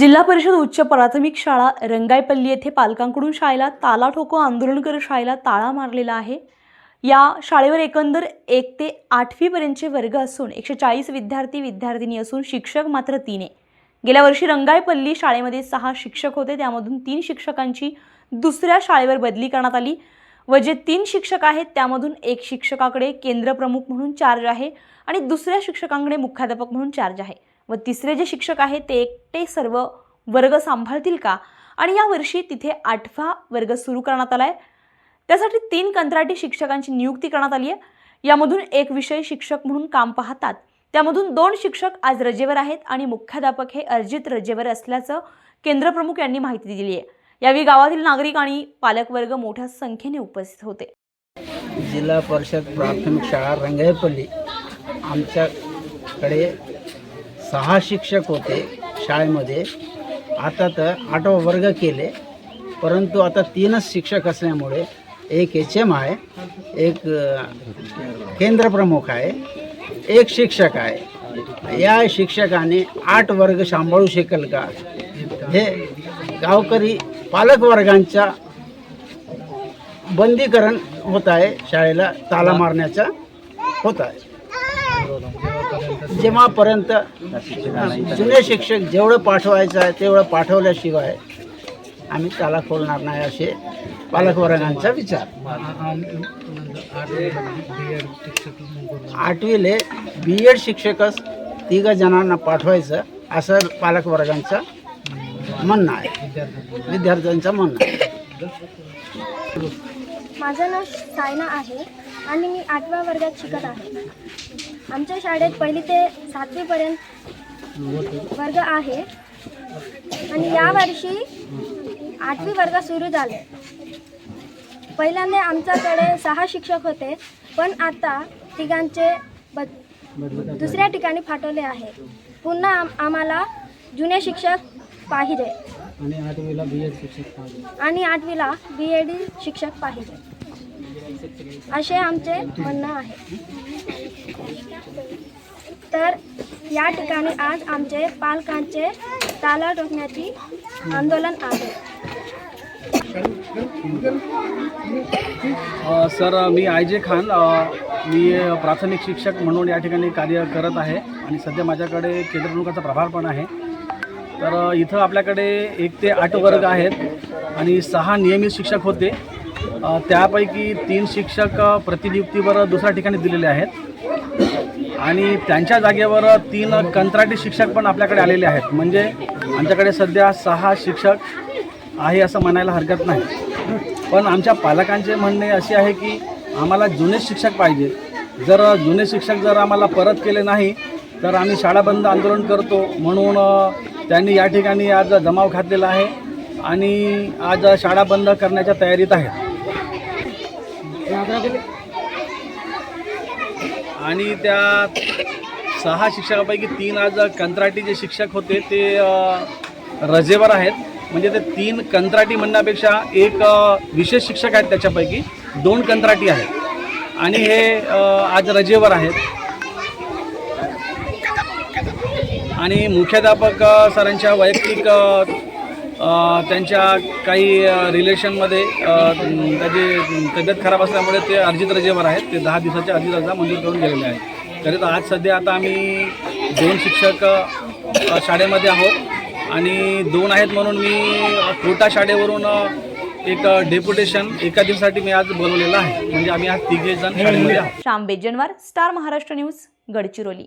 जिल्हा परिषद उच्च प्राथमिक शाळा रंगायपल्ली येथे पालकांकडून शाळेला ताला ठोको आंदोलन करत शाळेला ताळा मारलेला आहे. या शाळेवर एकंदर एक ते आठवीपर्यंतचे वर्ग असून एकशे चाळीस विद्यार्थी विद्यार्थिनी असून शिक्षक मात्र तीन आहे. गेल्या वर्षी रंगायपल्ली शाळेमध्ये सहा शिक्षक होते. त्यामधून तीन शिक्षकांची दुसऱ्या शाळेवर बदली करण्यात आली व जे तीन शिक्षक आहेत त्यामधून एक शिक्षकाकडे केंद्रप्रमुख म्हणून चार्ज आहे आणि दुसऱ्या शिक्षकांकडे मुख्याध्यापक म्हणून चार्ज आहे. व तिसरे जे शिक्षक आहेत ते एकटे सर्व वर्ग सांभाळतील का? आणि यावर्षी तिथे आठवा वर्ग सुरू करण्यात आला आहे त्यासाठी तीन कंत्राटी शिक्षकांची नियुक्ती करण्यात आली आहे. यामधून एक विषय शिक्षक म्हणून काम पाहतात. त्यामधून दोन शिक्षक आज रजेवर आहेत आणि मुख्याध्यापक हे अर्जित रजेवर असल्याचं केंद्रप्रमुख यांनी माहिती दिली आहे. यावेळी गावातील नागरिक आणि पालकवर्ग मोठ्या संख्येने उपस्थित होते. जिल्हा परिषद प्राथमिक शाळा रंगायपल्ली आमच्याकडे सहा शिक्षक होते शाळेमध्ये. आता तर आठवा वर्ग केले परंतु आता तीनच शिक्षक असल्यामुळे एक एच एम आहे एक केंद्रप्रमुख आहे एक शिक्षक आहे. या शिक्षकाने आठ वर्ग सांभाळू शकेल का? हे गावकरी पालकवर्गांच्या बंदीकरण होत आहे शाळेला ताला मारण्याचा होत आहे. जेव्हापर्यंत जुने शिक्षक जेवढं पाठवायचं आहे तेवढं पाठवल्याशिवाय आम्ही त्याला खोलणार नाही असे पालकवर्गांचा विचार. आठवीले बी एड शिक्षकच तिघ जणांना पाठवायचं असं पालकवर्गांचं म्हणणं आहे. विद्यार्थ्यांचं म्हणणं आहे. माझं नाव सायना आहे आणि मी आठव्या वर्गात शिकत आहे. आमच्या शाळेत पहिली ते सातवीपर्यंत वर्ग आहे. आणि यावर्षी आठवी वर्ग सुरू झाले. पहिल्यांदा आमच्याकडे सहा शिक्षक होते पण आता तिघांचे ब दुसऱ्या ठिकाणी फाटवले आहे. पुन्हा आम आम्हाला जुने शिक्षक पाहिजे. आणि आठवीला बी एड शिक्षक पाहिजे. असे आमचे म्हणणं आहे. तर या ठिकाणी आज आमचे पालकांचे ताला टोकण्याची आंदोलन आहे. सर मी आय जे खान मी प्राथमिक शिक्षक म्हणून या ठिकाणी कार्य करत आहे आणि सध्या माझ्याकडे केंद्रप्रमुखाचा प्रभार पण आहे. तर इथं आपल्याकडे एक ते आठ वर्ग आहेत आणि सहा नियमित शिक्षक होते. त्यापैकी तीन शिक्षक प्रतिनियुक्तीवर दुसऱ्या ठिकाणी दिलेले आहेत. आणि त्यांच्या जागेवर तीन कंत्राटी शिक्षक पण आपल्याकडे आलेले आहेत. म्हणजे आमच्याकडे सध्या सहा शिक्षक आहे असं म्हणायला हरकत नाही. पण आमच्या पालकांचे म्हणणे असे आहे की आम्हाला जुने शिक्षक पाहिजे. जर जुने शिक्षक जर आम्हाला परत केले नाही तर आम्ही शाळा बंद आंदोलन करतो म्हणून त्यांनी या ठिकाणी आज जमाव घातलेला आहे आणि आज शाळा बंद करण्याच्या तयारीत आहेत. आणि त्या सहा शिक्षकापैकी तीन आज कंत्राटी जे शिक्षक होते ते रजेवर आहेत. म्हणजे ते तीन कंत्राटी म्हणण्यापेक्षा एक विशेष शिक्षक आहेत त्याच्यापैकी. दोन कंत्राटी आहेत. आणि हे आज रजेवर आहेत. आणि मुख्याध्यापक सरांच्या वैयक्तिक त्यांच्या काही रिलेशनमध्ये त्याची तब्येत खराब असल्यामुळे ते अर्जित रजेवर आहेत. ते दहा दिवसाच्या अर्जित रजा मंजूर करून गेलेले आहेत. तरी तर आज सध्या आता आम्ही दोन शिक्षक शाळेमध्ये आहोत. आणि दोन आहेत म्हणून मी कोटा शाळेवरून एक डेप्युटेशन एका दिवसासाठी मी आज बोलवलेलं आहे. म्हणजे आम्ही आज तिघे जण शाळेमध्ये आहोत. Shyam Bejanwar star Maharashtra news Gadchiroli.